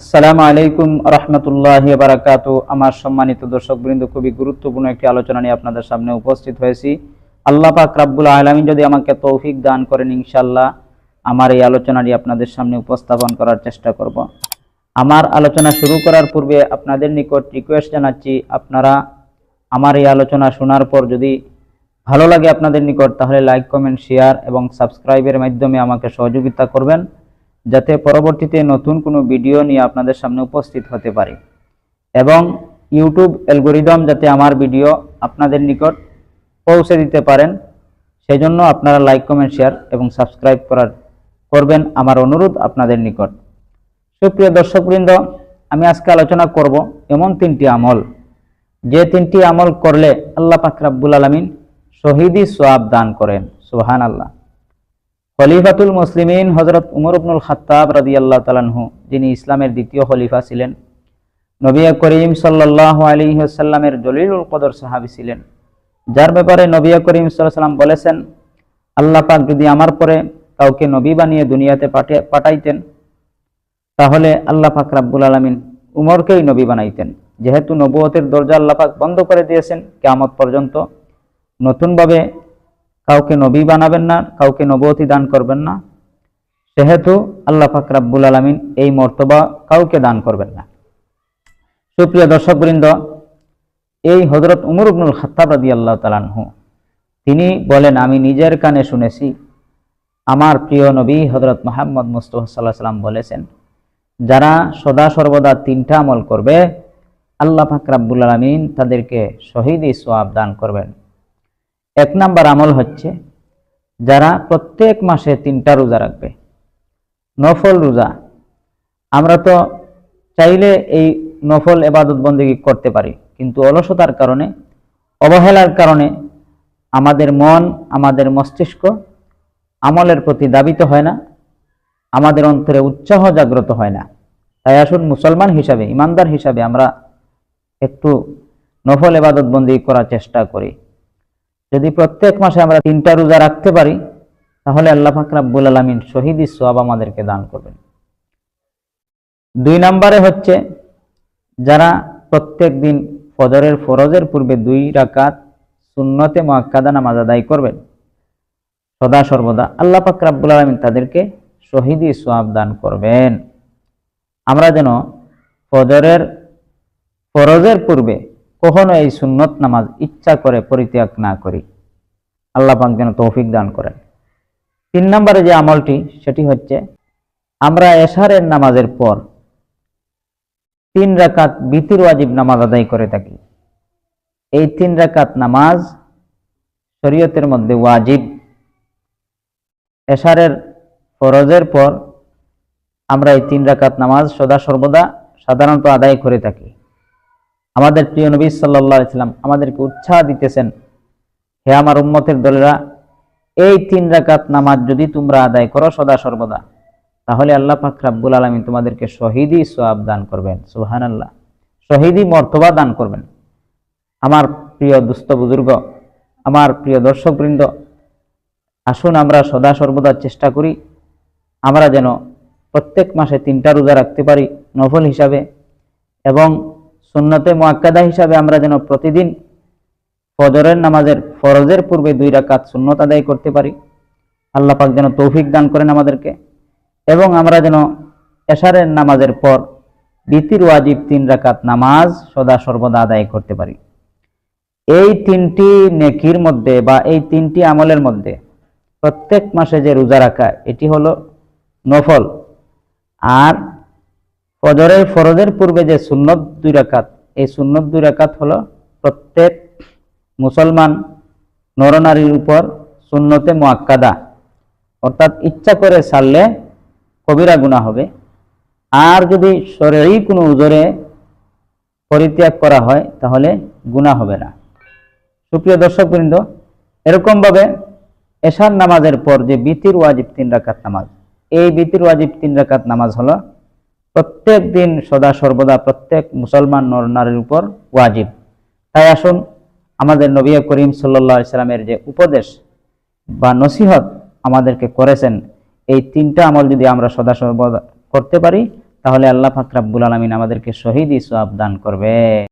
আসসালামু আলাইকুম রহমতুল্লাহ বারাকাতু। আমার সম্মানিত দর্শক বৃন্দ খুবই গুরুত্বপূর্ণ একটি আলোচনা নিয়ে আপনাদের সামনে উপস্থিত হয়েছি। আল্লাহ পাক রাব্বুল আলমিন যদি আমাকে তৌফিক দান করেন ইনশাল্লাহ আমার এই আলোচনাটি আপনাদের সামনে উপস্থাপন করার চেষ্টা করব। আমার আলোচনা শুরু করার পূর্বে আপনাদের নিকট রিকোয়েস্ট জানাচ্ছি, আপনারা আমার এই আলোচনা শোনার পর যদি ভালো লাগে আপনাদের নিকট, তাহলে লাইক কমেন্ট শেয়ার এবং সাবস্ক্রাইবের মাধ্যমে আমাকে সহযোগিতা করবেন। যাতে পরবর্তীতে নতুন কোনো ভিডিও নিয়ে আপনাদের সামনে উপস্থিত হতে পারে। এবং ইউটিউব অ্যালগোরিদম যাতে আমার ভিডিও আপনাদের নিকট পৌঁছে দিতে পারেন সেই জন্য আপনারা লাইক, কমেন্ট, শেয়ার এবং সাবস্ক্রাইব করার, করবেন আমার অনুরোধ আপনাদের নিকট। সুপ্রিয় দর্শকবৃন্দ, আমি আজকে আলোচনা করব এমন তিনটি আমল। যে তিনটি আমল করলে আল্লাহ পাক আলমিন শহীদি সোয়াব দান করেন সুহান আল্লাহ খলিফাতুল মুসলিমিন হজরত উমর ইবনুল খাত্তাব রাদি আল্লাহ তালানহু যিনি ইসলামের দ্বিতীয় খলিফা ছিলেন। নবী করিম সাল্লাহ আলী সাল্লামের জলিলুল কদর সাহাবি ছিলেন। যার ব্যাপারে নবী করিম সাল্লাম বলেছেন, আল্লাহ পাক যদি আমার পরে কাউকে নবী বানিয়ে দুনিয়াতে পাঠিয়ে পাঠাইতেন, তাহলে আল্লাহ পাক রাব্বুল আলমিন উমরকেই নবী বানাইতেন। যেহেতু নবুয়তের দরজা আল্লাহ পাক বন্ধ করে দিয়েছেন, কেয়ামত পর্যন্ত নতুনভাবে কাউকে নবী বানাবেন না, কাউকে নবতী দান করবেন না। সেহেতু আল্লাহ পাক রাব্বুল আলমিন এই মর্তবা কাউকে দান করবেন না। সুপ্রিয় দর্শকবৃন্দ, এই হজরত উমর ইবনুল খাত্তাব রাদি আল্লাহ তালানহু তিনি বলেন, আমি নিজের কানে শুনেছি, আমার প্রিয় নবী হজরত মোহাম্মদ মুস্তফা সাল্লাহ সাল্লাম বলেছেন, যারা সদা সর্বদা তিনটা আমল করবে, আল্লাহ পাক রাব্বুল আলমিন তাদেরকে শহীদি সোয়াব দান করবেন। এক নাম্বার আমল হচ্ছে যারা প্রত্যেক মাসে তিনটা রোজা রাখবে। নফল রোজা। আমরা তো চাইলে এই নফল এবাদত বন্দেগী করতে পারি, কিন্তু অলসতার কারণে, অবহেলার কারণে আমাদের মন, আমাদের মস্তিষ্ক আমলের প্রতি দাবিত হয় না, আমাদের অন্তরে উৎসাহ জাগ্রত হয় না। তাই আসুন মুসলমান হিসাবে, ইমানদার হিসাবে আমরা একটু নফল এবাদত বন্দি করার চেষ্টা করি। যদি প্রত্যেক মাসে আমরা তিনটা রোজা রাখতে পারি, তাহলে আল্লাহ ফাকরাবুল আলমিন শহীদ সব আমাদেরকে দান করবেন। দুই নম্বরে হচ্ছে, যারা প্রত্যেক দিন ফজরের ফরজের পূর্বে দুই রাকাত সুন্নতে মোয়াক্কাদা নামাজ আদায় করবেন, সদা সর্বদা আল্লাহ ফাকরাবুল আলমিন তাদেরকে শহীদি সোয়াব দান করবেন। আমরা যেন ফজরের ফরজের পূর্বে কখনো এই সুন্নত নামাজ ইচ্ছা করে পরিত্যাগ না করি। আল্লাহ পাক যেন তৌফিক দান করেন। তিন নম্বরে যে আমলটি, সেটি হচ্ছে আমরা এশারের নামাজের পর তিন রাকাত বিতির ওয়াজিব নামাজ আদায় করে থাকি। এই তিন রাকাত নামাজ শরীয়তের মধ্যে ওয়াজিব। এশারের ফরজের পর আমরা এই তিন রাকাত নামাজ সদা সর্বদা সাধারণত আদায় করে থাকি। আমাদের প্রিয় নবী সাল্লাহ ইসলাম আমাদেরকে উৎসাহ দিতেছেন, হে আমার উম্মতের দলেরা, এই তিন রাকাত নামাজ যদি তোমরা আদায় করো সদা সর্বদা, তাহলে আল্লাহ পাক রাব্বুল আলমী তোমাদেরকে শহীদি সোয়াব দান করবেন। সুহান আল্লাহ শহীদি মর্তবা দান করবেন। আমার প্রিয় দুস্থ বুজুর্গ, আমার প্রিয় দর্শকবৃন্দ, আসুন আমরা সদা সর্বদা চেষ্টা করি, আমরা যেন প্রত্যেক মাসে তিনটা রোজা রাখতে পারি নফল হিসাবে এবং সুন্নতে মোয়াক্কাদা হিসাবে আমরা যেন প্রতিদিন ফজরের নামাজের ফরজের পূর্বে দুই রাকাত সুন্নত আদায় করতে পারি। আল্লাহ পাক যেন তৌফিক দান করেন আমাদেরকে। এবং আমরা যেন এশারের নামাজের পর বিতির ওয়াজিব তিন রাকাত নামাজ সদা সর্বদা আদায় করতে পারি। এই তিনটি নেকির মধ্যে বা এই তিনটি আমলের মধ্যে প্রত্যেক মাসে যে রোজা রাখা, এটি হলো নফল আর ফজরের ফরজের পূর্বে যে সুন্নত দুই রাকাত, এই সুন্নত দুই রাকাত হলো প্রত্যেক মুসলমান নরনারীর উপর সুন্নতে মোয়াক্কাদা অর্থাৎ ইচ্ছা করে ছাড়লে কবিরা গুণা হবে। আর যদি শরীরই কোনো উজরে পরিত্যাগ করা হয়, তাহলে গুণা হবে না। সুপ্রিয় দর্শকবৃন্দ, এরকমভাবে এশার নামাজের পর যে বিতির ওয়াজিব তিন রাকাত নামাজ, এই বিতির ওয়াজিব তিন রাকাত নামাজ হলো প্রত্যেক দিন সদা সর্বদা প্রত্যেক মুসলমান নর নারীর উপর ওয়াজিব। তাই আসুন, আমাদের নবী করিম সাল্লা ইসলামের যে উপদেশ বা নসিহত আমাদেরকে করেছেন, এই তিনটা আমল যদি আমরা সদা সর্বদা করতে পারি, তাহলে আল্লাহ ফাকরাবুল আলমিন আমাদেরকে শহীদ সওয়াব দান করবে।